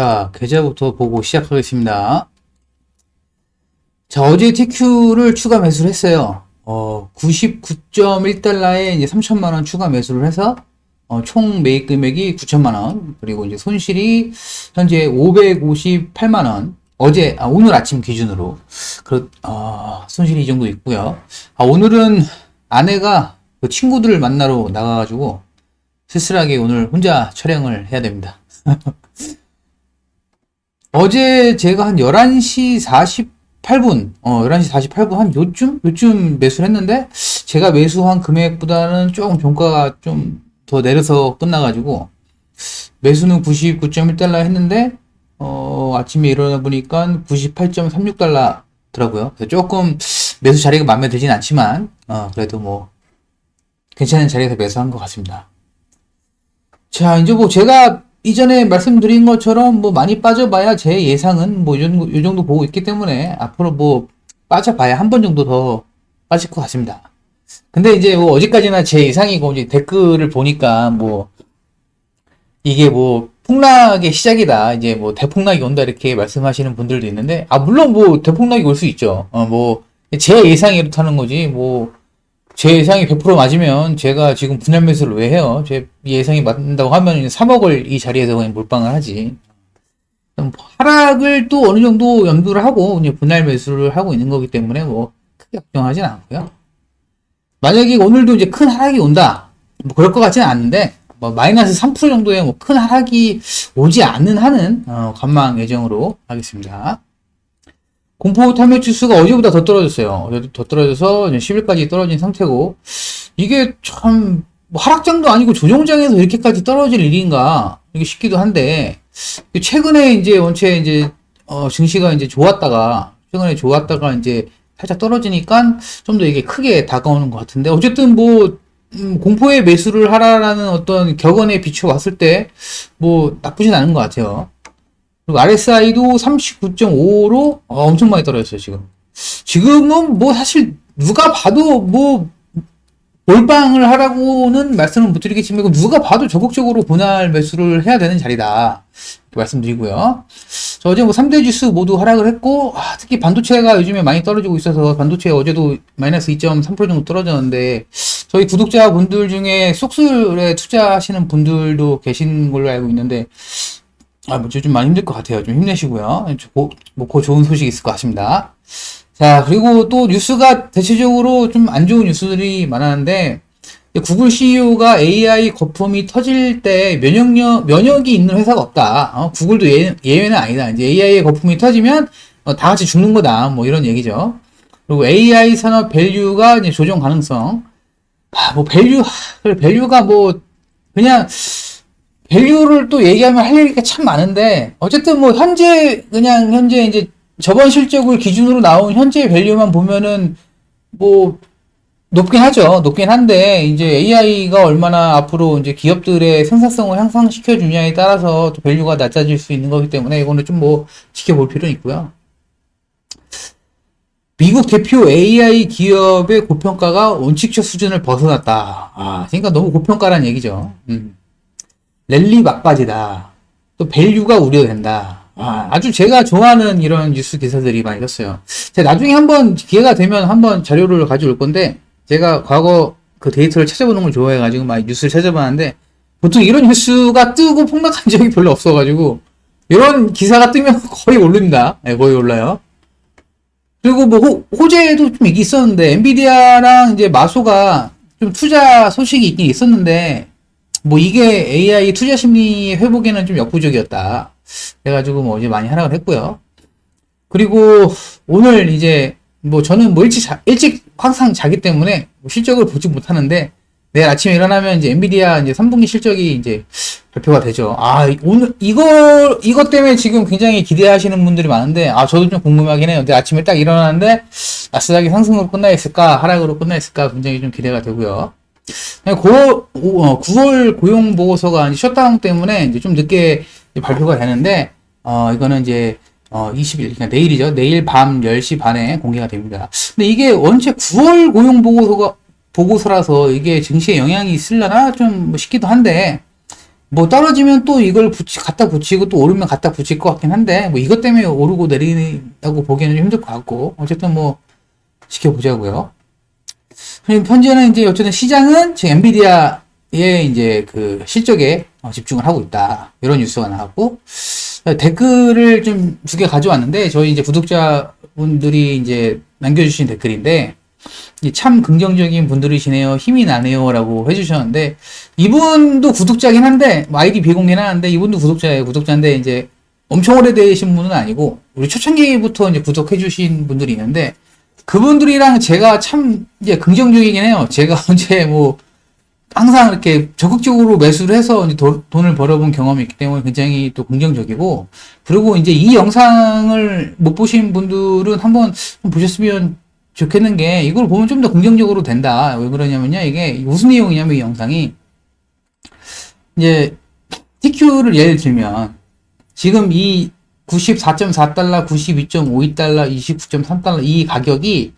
자, 계좌부터 보고 시작하겠습니다. 자, 어제 TQ를 추가 매수를 했어요. 어, 99.1달러에 이제 3천만 원 추가 매수를 해서 어, 총 매입 금액이 9천만 원, 그리고 이제 손실이 현재 558만 원. 어제, 아, 오늘 아침 기준으로. 그, 아, 손실이 이 정도 있고요. 아, 오늘은 아내가 그 친구들을 만나러 나가가지고 쓸쓸하게 오늘 혼자 촬영을 해야 됩니다. 어제 제가 한 11시 48분, 어, 11시 48분 한 요쯤? 요쯤 매수를 했는데, 제가 매수한 금액보다는 조금 종가가 좀 더 내려서 끝나가지고, 매수는 99.1달러 했는데, 어, 아침에 일어나 보니까 98.36달러 더라고요. 그래서 조금 매수 자리가 마음에 들진 않지만, 어, 그래도 뭐, 괜찮은 자리에서 매수한 것 같습니다. 자, 이제 뭐 제가 이전에 말씀드린 것처럼 뭐 많이 빠져봐야 제 예상은 뭐 이 정도, 보고 있기 때문에 앞으로 뭐 빠져봐야 한 번 정도 더 빠질 것 같습니다. 근데 이제 뭐 어제까지나 제 예상이고 이제 댓글을 보니까 뭐 이게 뭐 폭락의 시작이다. 이제 뭐 대폭락이 온다 이렇게 말씀하시는 분들도 있는데 아 물론 뭐 대폭락이 올 수 있죠. 어 뭐 제 예상이 이렇다는 거지 뭐 제 예상이 100% 맞으면 제가 지금 분할 매수를 왜 해요? 제 예상이 맞는다고 하면 3억을 이 자리에서 그냥 몰빵을 하지. 하락을 또 어느 정도 염두를 하고 이제 분할 매수를 하고 있는 거기 때문에 뭐 크게 걱정하진 않고요. 만약에 오늘도 이제 큰 하락이 온다. 뭐 그럴 것 같지는 않은데 뭐 마이너스 3% 정도의 뭐 큰 하락이 오지 않는 한은 어, 관망 예정으로 하겠습니다. 공포 탐욕 지수가 어제보다 더 떨어졌어요. 어제도 더 떨어져서 10일까지 떨어진 상태고 이게 참 뭐 하락장도 아니고 조정장에서 이렇게까지 떨어질 일인가 이게 싶기도 한데 최근에 이제 원체 이제 어 증시가 이제 좋았다가 최근에 좋았다가 이제 살짝 떨어지니까 좀 더 이게 크게 다가오는 것 같은데 어쨌든 뭐 음, 공포의 매수를 하라라는 어떤 격언에 비춰봤을 때 뭐 나쁘진 않은 것 같아요. 그리고 RSI도 39.5로 어, 엄청 많이 떨어졌어요 지금. 지금은 뭐 사실 누가 봐도 뭐 몰빵을 하라고는 말씀을 못 드리겠지만 누가 봐도 적극적으로 분할 매수를 해야 되는 자리다 말씀드리고요. 저 어제 뭐 3대 지수 모두 하락을 했고 아, 특히 반도체가 요즘에 많이 떨어지고 있어서 반도체 어제도 마이너스 2.3% 정도 떨어졌는데 저희 구독자분들 중에 속술에 투자하시는 분들도 계신 걸로 알고 있는데 아, 뭐 요즘 많이 힘들 것 같아요. 좀 힘내시고요. 뭐, 뭐그 좋은 소식 있을 것 같습니다. 자, 그리고 또 뉴스가 대체적으로 좀 안 좋은 뉴스들이 많았는데, 구글 CEO가 AI 거품이 터질 때 면역력, 면역이 있는 회사가 없다. 어, 구글도 예, 예외는 아니다. 이제 AI의 거품이 터지면 어, 다 같이 죽는 거다. 뭐 이런 얘기죠. 그리고 AI 산업 밸류가 이제 조정 가능성. 아, 뭐 밸류, 밸류가 뭐 그냥 밸류를 또 얘기하면 할 얘기가 참 많은데 어쨌든 뭐 현재 그냥 현재 이제 저번 실적을 기준으로 나온 현재 밸류만 보면은 뭐 높긴 하죠. 높긴 한데 이제 AI가 얼마나 앞으로 이제 기업들의 생산성을 향상시켜 주냐에 따라서 또 밸류가 낮아질 수 있는 거기 때문에 이거는 좀 뭐 지켜볼 필요는 있고요. 미국 대표 AI 기업의 고평가가 원칙적 수준을 벗어났다. 아, 그러니까 너무 고평가란 얘기죠. 음. 랠리 막바지다. 또 밸류가 우려된다. 아, 아주 제가 좋아하는 이런 뉴스 기사들이 많이 있었어요. 제가 나중에 한번 기회가 되면 한번 자료를 가져올 건데, 제가 과거 그 데이터를 찾아보는 걸 좋아해가지고 많이 뉴스를 찾아봤는데, 보통 이런 뉴스가 뜨고 폭락한 적이 별로 없어가지고, 이런 기사가 뜨면 거의 오릅니다. 네, 거의 올라요. 그리고 뭐 호, 호재도 좀 있었는데, 엔비디아랑 이제 마소가 좀 투자 소식이 있긴 있었는데, 뭐 이게 AI 투자 심리 회복에는 좀 역부족이었다. 그래가지고 뭐 이제 많이 하락을 했고요. 그리고 오늘 이제 뭐 저는 뭐 일찍 자, 일찍 항상 자기 때문에 뭐 실적을 보지 못하는데 내일 아침에 일어나면 이제 엔비디아 이제 3분기 실적이 이제 발표가 되죠. 아 오늘 이거 이것 때문에 지금 굉장히 기대하시는 분들이 많은데 아 저도 좀 궁금하긴 해요. 근데 아침에 딱 일어나는데 나스닥이 상승으로 끝나 있을까 하락으로 끝나 있을까 굉장히 좀 기대가 되고요. 9월, 9월 고용 보고서가 이제 셧다운 때문에 이제 좀 늦게 발표가 되는데, 어, 이거는 이제, 어, 20일, 그러니까 내일이죠. 내일 밤 10시 반에 공개가 됩니다. 근데 이게 원체 9월 고용 보고서가, 보고서라서 이게 증시에 영향이 있으려나 좀 싶기도 한데, 뭐 떨어지면 또 이걸 붙이, 갖다 붙이고 또 오르면 갖다 붙일 것 같긴 한데 뭐 이것 때문에 오르고 내리다고 보기에는 좀 힘들 것 같고 어쨌든 뭐 지켜보자고요. 현재는 이제 어쨌든 시장은 지금 엔비디아의 이제 그 실적에 어, 집중을 하고 있다 이런 뉴스가 나왔고 댓글을 좀 두 개 가져왔는데 저희 이제 구독자분들이 이제 남겨주신 댓글인데 이참 긍정적인 분들이시네요. 힘이 나네요 라고 해주셨는데 이분도 구독자긴 한데 뭐 아이디 비공개는 하는데 이분도 구독자예요. 구독자인데 이제 엄청 오래되신 분은 아니고 우리 초창기부터 이제 구독해주신 분들이 있는데 그분들이랑 제가 참 이제 긍정적이긴 해요. 제가 언제 뭐 항상 이렇게 적극적으로 매수를 해서 도- 돈을 벌어본 경험이 있기 때문에 굉장히 또 긍정적이고 그리고 이제 이 영상을 못 보신 분들은 한번 좀 보셨으면 좋겠는 게 이걸 보면 좀 더 긍정적으로 된다. 왜 그러냐면요. 이게 무슨 내용이냐면 이 영상이 이제 TQ를 예를 들면 지금 이 94.4달러, 92.52달러, 29.3달러 이 가격이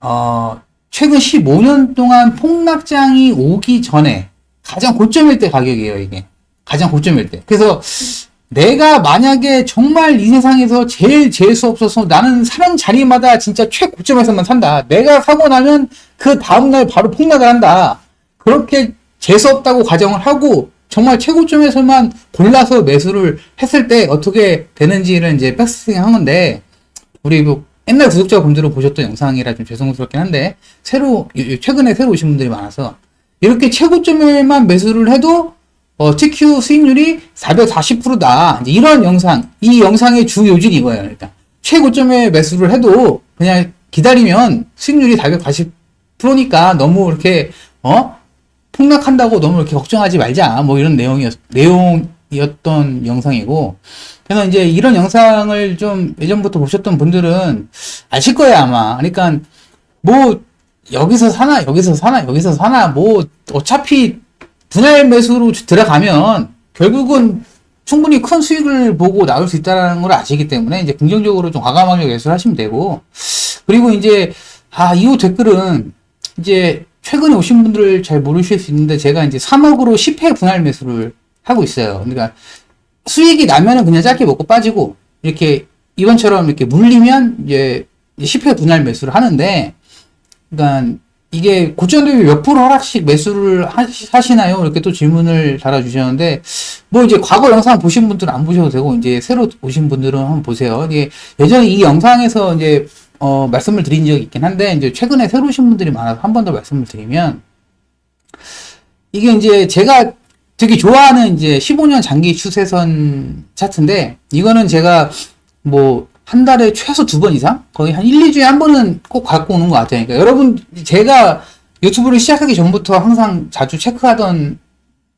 어 최근 15년 동안 폭락장이 오기 전에 가장 고점일 때 가격이에요, 이게. 가장 고점일 때. 그래서 내가 만약에 정말 이 세상에서 제일 재수 없어서 나는 사는 자리마다 진짜 최고점에서만 산다. 내가 사고 나면 그 다음날 바로 폭락을 한다. 그렇게 재수 없다고 가정을 하고 정말 최고점에서만 골라서 매수를 했을 때 어떻게 되는지를 이제 백스팅 한 건데 우리 뭐 옛날 구독자 분들은 보셨던 영상이라 좀 죄송스럽긴 한데 새로 최근에 새로 오신 분들이 많아서 이렇게 최고점에만 매수를 해도 어, TQ 수익률이 440%다. 이제 이런 영상, 이 영상의 주 요진이 이거예요. 일단 최고점에 매수를 해도 그냥 기다리면 수익률이 440%니까 너무 이렇게 어 폭락한다고 너무 이렇게 걱정하지 말자. 뭐 이런 내용이었 내용이었던 영상이고. 그래서 이제 이런 영상을 좀 예전부터 보셨던 분들은 아실 거예요 아마. 그러니까 뭐 여기서 사나 여기서 사나 여기서 사나 뭐 어차피 분할 매수로 들어가면 결국은 충분히 큰 수익을 보고 나올 수 있다는 걸 아시기 때문에 이제 긍정적으로 좀 과감하게 매수를 하시면 되고 그리고 이제 아 이후 댓글은 이제 최근에 오신 분들 잘 모르실 수 있는데 제가 이제 3억으로 10회 분할 매수를 하고 있어요. 그러니까 수익이 나면은 그냥 짧게 먹고 빠지고 이렇게 이번처럼 이렇게 물리면 이제 10회 분할 매수를 하는데 그러니까 이게 고점 대비 몇 프로 하락씩 매수를 하시- 하시나요? 이렇게 또 질문을 달아주셨는데, 뭐 이제 과거 영상 보신 분들은 안 보셔도 되고, 이제 새로 오신 분들은 한번 보세요. 이게 예전에 이 영상에서 이제, 어, 말씀을 드린 적이 있긴 한데, 이제 최근에 새로 오신 분들이 많아서 한 번 더 말씀을 드리면, 이게 이제 제가 되게 좋아하는 이제 15년 장기 추세선 차트인데, 이거는 제가 뭐, 한 달에 최소 두 번 이상? 거의 한 1, 2주에 한 번은 꼭 갖고 오는 것 같아요. 그러니까 여러분, 제가 유튜브를 시작하기 전부터 항상 자주 체크하던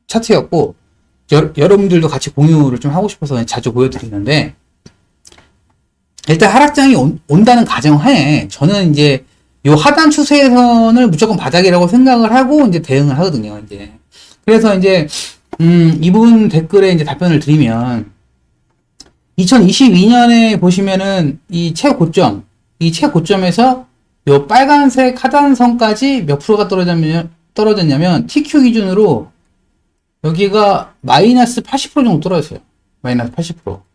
차트였고, 여, 여러분들도 같이 공유를 좀 하고 싶어서 자주 보여드리는데, 일단 하락장이 온, 온다는 가정하에 저는 이제 요 하단 추세선을 무조건 바닥이라고 생각을 하고 이제 대응을 하거든요, 이제. 그래서 이제, 음, 이분 댓글에 이제 답변을 드리면, 2022년에 보시면은 이 최고점, 이 최고점에서 요 빨간색 하단선까지 몇 프로가 떨어졌냐면, 떨어졌냐면 TQ 기준으로 여기가 마이너스 80% 정도 떨어졌어요. 마이너스 80%.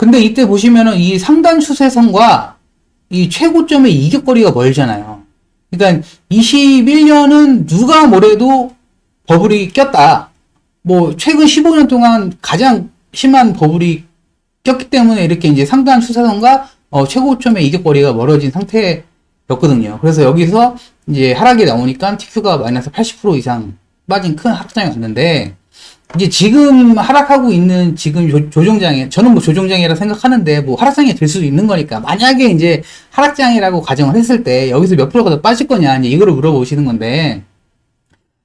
근데 이때 보시면은 이 상단 추세선과 이 최고점의 이격거리가 멀잖아요. 그러니까 21년은 누가 뭐래도 버블이 꼈다. 뭐 최근 15년 동안 가장 심한 버블이 꼈기 때문에 이렇게 이제 상단 추세선과 어, 최고점의 이격거리가 멀어진 상태였거든요. 그래서 여기서 이제 하락이 나오니까 TQ가 마이너스 80% 이상 빠진 큰 하락장이 왔는데 이제 지금 하락하고 있는 지금 조, 조정장에 저는 뭐 조정장이라 생각하는데 뭐 하락장이 될 수도 있는 거니까 만약에 이제 하락장이라고 가정을 했을 때 여기서 몇 프로가 더 빠질 거냐 이제 이거를 물어보시는 건데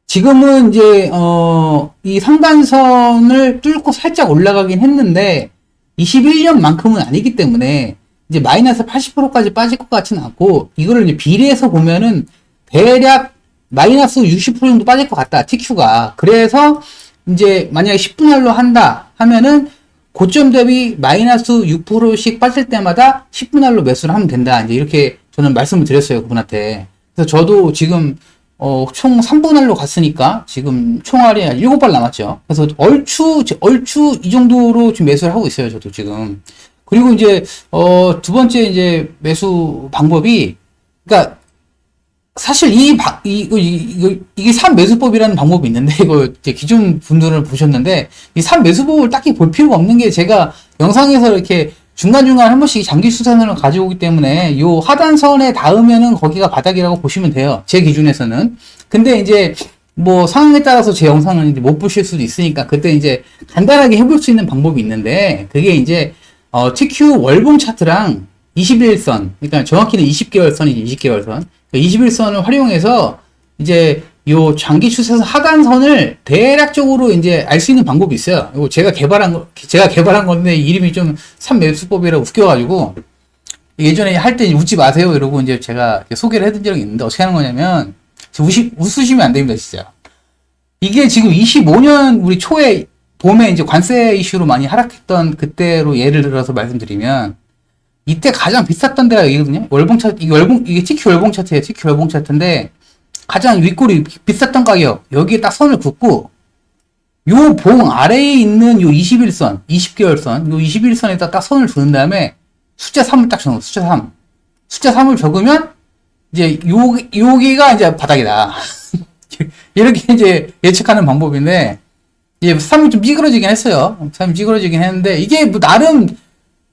지금은 이제 어 이 상단선을 뚫고 살짝 올라가긴 했는데 21년만큼은 아니기 때문에 이제 마이너스 80%까지 빠질 것 같지는 않고 이거를 이제 비례해서 보면은 대략 마이너스 60% 정도 빠질 것 같다 TQ가. 그래서 이제 만약에 10분할로 한다 하면은 고점 대비 마이너스 6%씩 빠질 때마다 10분할로 매수를 하면 된다 이제 이렇게 저는 말씀을 드렸어요 그분한테 그래서 저도 지금 어, 총 3분할로 갔으니까 지금 총알이 7발 남았죠. 그래서 얼추, 얼추 이 정도로 지금 매수를 하고 있어요. 저도 지금. 그리고 이제, 어, 두 번째 이제 매수 방법이, 그러니까 사실 이, 바, 이, 이거, 이거, 이게 3매수법이라는 방법이 있는데, 이거 기존 분들은 보셨는데, 이 3매수법을 딱히 볼 필요가 없는 게 제가 영상에서 이렇게 중간중간 한 번씩 장기 수산을 가져오기 때문에 요 하단선에 닿으면은 거기가 바닥이라고 보시면 돼요. 제 기준에서는. 근데 이제 뭐 상황에 따라서 제 영상은 이제 못 보실 수도 있으니까 그때 이제 간단하게 해볼 수 있는 방법이 있는데 그게 이제 어, TQ 월봉 차트랑 21선, 그러니까 정확히는 20개월선이지 20개월선. 21선을 활용해서 이제 요 장기 추세선 하단선을 대략적으로 이제 알 수 있는 방법이 있어요. 이거 제가 개발한 거, 제가 개발한 건데 이름이 좀 삼매수법이라 웃겨가지고 예전에 할 때 웃지 마세요 이러고 이제 제가 소개를 해드린 적이 있는데 어떻게 하는 거냐면 웃으시, 웃으시면 안 됩니다 진짜. 이게 지금 25년 우리 초에 봄에 이제 관세 이슈로 많이 하락했던 그때로 예를 들어서 말씀드리면 이때 가장 비쌌던 데가 여기거든요. 월봉 차트, 이게 월봉, 이게 TQ 월봉 차트예요. TQ 월봉 차트인데 가장 윗골이 비쌌던 가격 여기에 딱 선을 긋고 요 봉 아래에 있는 요 21선 20개월선 요 21선에다 딱 선을 두는 다음에 숫자 3을 딱 적어 숫자 3 숫자 3을 적으면 이제 요 여기가 이제 바닥이다 이렇게 이제 예측하는 방법인데 이제 3이 좀 찌그러지긴 했어요 3이 찌그러지긴 했는데 이게 뭐 나름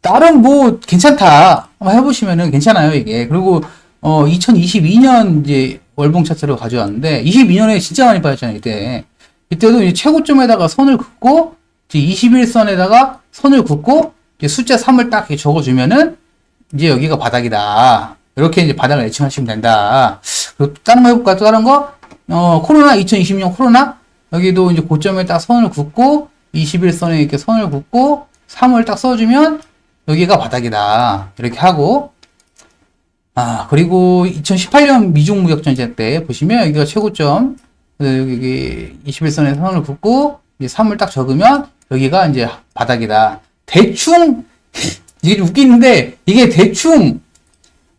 나름 뭐 괜찮다. 한번 해보시면은 괜찮아요 이게. 그리고 어 2022년 이제 월봉 차트로 가져왔는데 22년에 진짜 많이 빠졌잖아요 이때. 이때도 이제 최고점에다가 선을 긋고 이제 21선에다가 선을 긋고 이제 숫자 3을 딱 이렇게 적어주면은 이제 여기가 바닥이다. 이렇게 이제 바닥을 예측하시면 된다. 그리고 다른 거 해볼까요 또 다른 거? 어, 코로나 2020년 코로나? 여기도 이제 고점에 딱 선을 긋고 21선에 이렇게 선을 긋고 3을 딱 써주면 여기가 바닥이다 이렇게 하고 아, 그리고 2018년 미중 무역전쟁 때 보시면 여기가 최고점, 여기 21선에 선을 긋고 3을 딱 적으면 여기가 이제 바닥이다. 대충, 이게 좀 웃기는데 이게 대충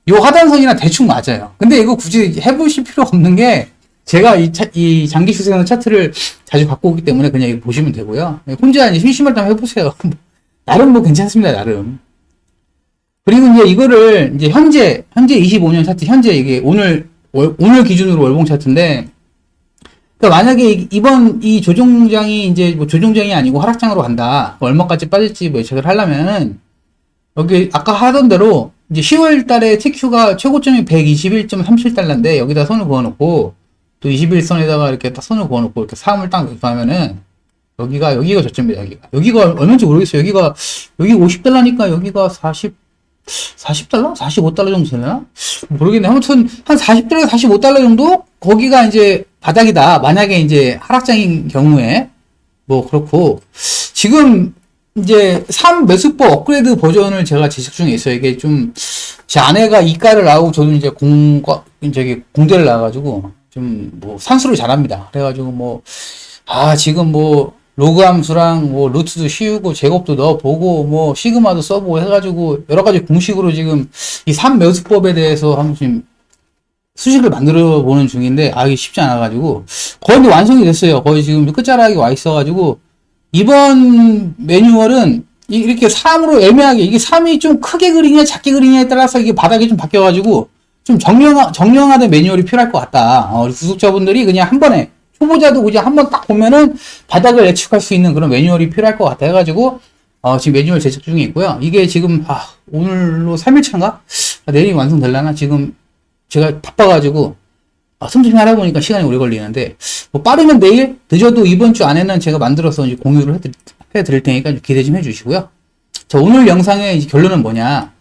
요 하단선이나 대충 맞아요. 근데 이거 굳이 해보실 필요 없는 게 제가 이, 차, 이 장기 추세선 차트를 자주 갖고 오기 때문에 그냥 보시면 되고요. 혼자 이제 심심할 때 해보세요. 나름 뭐 괜찮습니다, 나름. 그리고 이제 이거를 이제 현재 현재 25년 차트 현재 이게 오늘 월, 오늘 기준으로 월봉 차트인데 그러니까 만약에 이번 이 조종장이 이제 뭐 조종장이 아니고 하락장으로 간다 얼마까지 빠질지 뭐 예측을 하려면은 여기 아까 하던 대로 이제 10월 달에 TQ가 최고점이 121.37달러인데 여기다 선을 그어놓고 또 21선에다가 이렇게 딱 선을 그어놓고 이렇게 3을 딱 하면은 여기가 여기가 저점입니다 여기가 여기가 얼마인지 모르겠어요 여기가 여기 50달러니까 여기가 40 40달러? 45달러 정도 되나? 모르겠네. 아무튼 한 40달러, 45달러 정도? 거기가 이제 바닥이다. 만약에 이제 하락장인 경우에 뭐 그렇고 지금 이제 3 매수법 업그레이드 버전을 제가 제작 중에 있어요. 이게 좀 제 아내가 이과를 나오고 저도 이제 공과 저기 공대를 나와가지고 좀 뭐 산수를 잘합니다. 그래가지고 뭐 아 지금 뭐 로그 함수랑 뭐 루트도 씌우고 제곱도 넣어보고 뭐 시그마도 써보고 해가지고 여러 가지 공식으로 지금 이 3매수법에 대해서 한번 지금 수식을 만들어 보는 중인데 아 이게 쉽지 않아 가지고 거의 이제 완성이 됐어요. 거의 지금 끝자락에 와 있어 가지고 이번 매뉴얼은 이렇게 3으로 애매하게 이게 3이 좀 크게 그리냐 작게 그리냐에 따라서 이게 바닥이 좀 바뀌어 가지고 좀 정령 정령화된 매뉴얼이 필요할 것 같다. 어, 구독자분들이 그냥 한 번에 초보자도 그냥 한번 딱 보면은 바닥을 예측할 수 있는 그런 매뉴얼이 필요할 것 같아 가지고 어, 지금 매뉴얼 제작 중에 있고요. 이게 지금 아, 오늘로 3일차인가? 아, 내일 완성될라나? 지금 제가 바빠가지고 아, 틈틈이 하다 보니까 시간이 오래 걸리는데 뭐 빠르면 내일 늦어도 이번 주 안에는 제가 만들어서 이제 공유를 해드릴, 해드릴 테니까 기대 좀 해주시고요. 자 오늘 영상의 이제 결론은 뭐냐?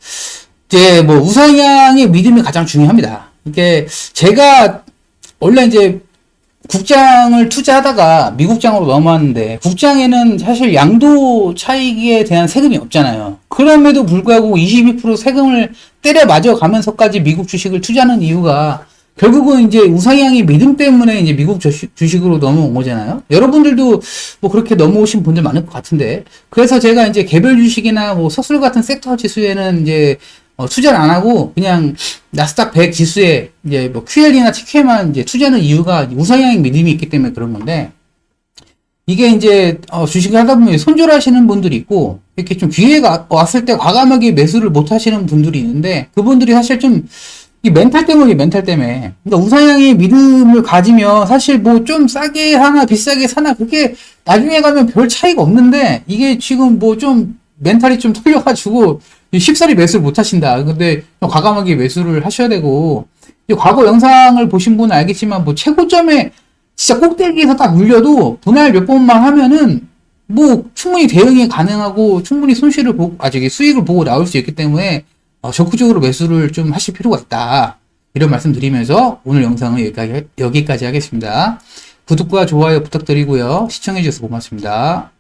이제 뭐 우상향의 믿음이 가장 중요합니다. 이게 제가 원래 이제 국장을 투자하다가 미국장으로 넘어왔는데 국장에는 사실 양도 차익에 대한 세금이 없잖아요. 그럼에도 불구하고 22% 세금을 때려 맞아 가면서까지 미국 주식을 투자하는 이유가 결국은 이제 우상향의 믿음 때문에 이제 미국 주식, 주식으로 넘어온 거잖아요. 여러분들도 뭐 그렇게 넘어오신 분들 많을 것 같은데 그래서 제가 이제 개별 주식이나 뭐 서술 같은 섹터 지수에는 이제 어, 투자를 안 하고 그냥 나스닥 100 지수에 이제 뭐 QL이나 TQ에만 이제 투자하는 이유가 우상향 믿음이 있기 때문에 그런 건데 이게 이제 어, 주식을 하다 보면 손절하시는 분들이 있고 이렇게 좀 기회가 왔을 때 과감하게 매수를 못 하시는 분들이 있는데 그분들이 사실 좀 이 멘탈 때문에 멘탈 때문에. 그러니까 우상향의 믿음을 가지면 사실 뭐 좀 싸게 하나 비싸게 사나 그게 나중에 가면 별 차이가 없는데 이게 지금 뭐 좀 멘탈이 좀 털려가지고 쉽사리 매수를 못 하신다. 근데 좀 과감하게 매수를 하셔야 되고 이 과거 영상을 보신 분은 알겠지만 뭐 최고점에 진짜 꼭대기에서 딱 물려도 분할 몇 번만 하면은 뭐 충분히 대응이 가능하고 충분히 손실을 보고 아 저기 수익을 보고 나올 수 있기 때문에 어, 적극적으로 매수를 좀 하실 필요가 있다. 이런 말씀 드리면서 오늘 영상은 여기까지, 여기까지 하겠습니다. 구독과 좋아요 부탁드리고요. 시청해주셔서 고맙습니다.